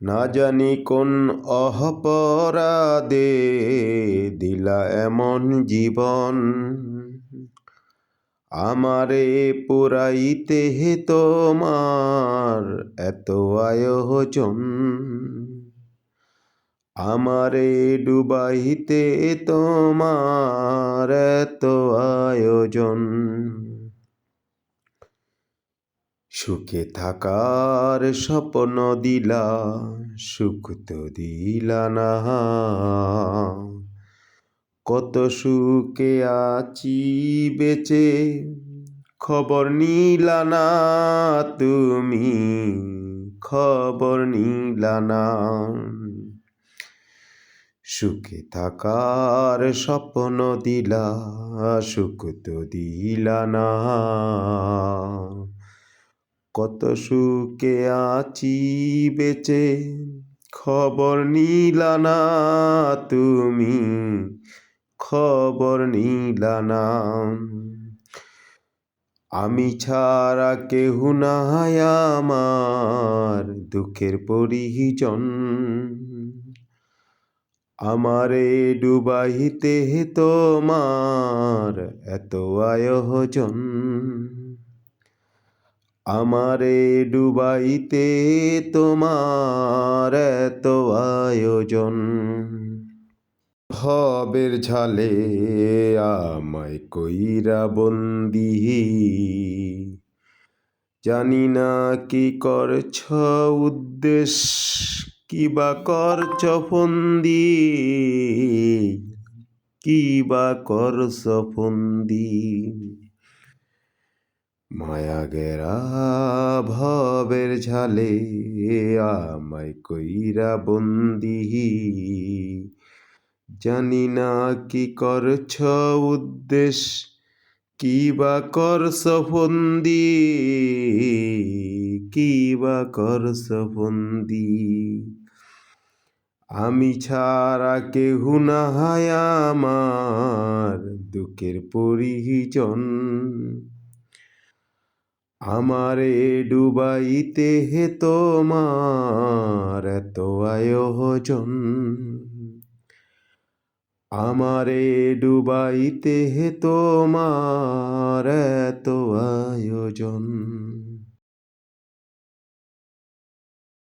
না জানি কোন অহপরাদে দিলা এমন জীবন। আমারে পুরাইতে তোমার এত আয়োজন। আমারে ডুবাইতে তোমার এত আয়োজন। সুখে থাকার স্বপ্ন দিলা, সুখ তো দিলা না। কত সুখে আছি বেচে, খবর নিলা না তুমি, খবর নিলা না। সুখে থাকার স্বপ্ন দিলা, সুখ তো দিলা না। কত সুখে আছি বেচে। খবর নিলা না তুমি। খবর নিলা না। আমি ছাড়া কেহ নাই আমার দুঃখের পরিজন। আমারে ডুবাইতে তোমার এত আয়োজন। আমারে ডুবাইতে তোমার এত আয়োজন। ভবের ঝালে আমায় কইরা বন্দি। জানি না কি করছ উদ্দেশ, কি বা করছ ফন্দি। কি বা করছ ফন্দি। মায়া গেরা ভবের ঝালে আমায় কইরা বন্দি জানি না কি করছ উদ্দেশ, কি বা করছ ফন্দি কি বা করছ ফন্দি আমি ছাড়া কেহ নাই আমার দুঃখের পরিজন। আমারে ডুবাইতে হে তোমার এত আয়োজন আমারে ডুবাইতে হে তোমার এত আয়োজন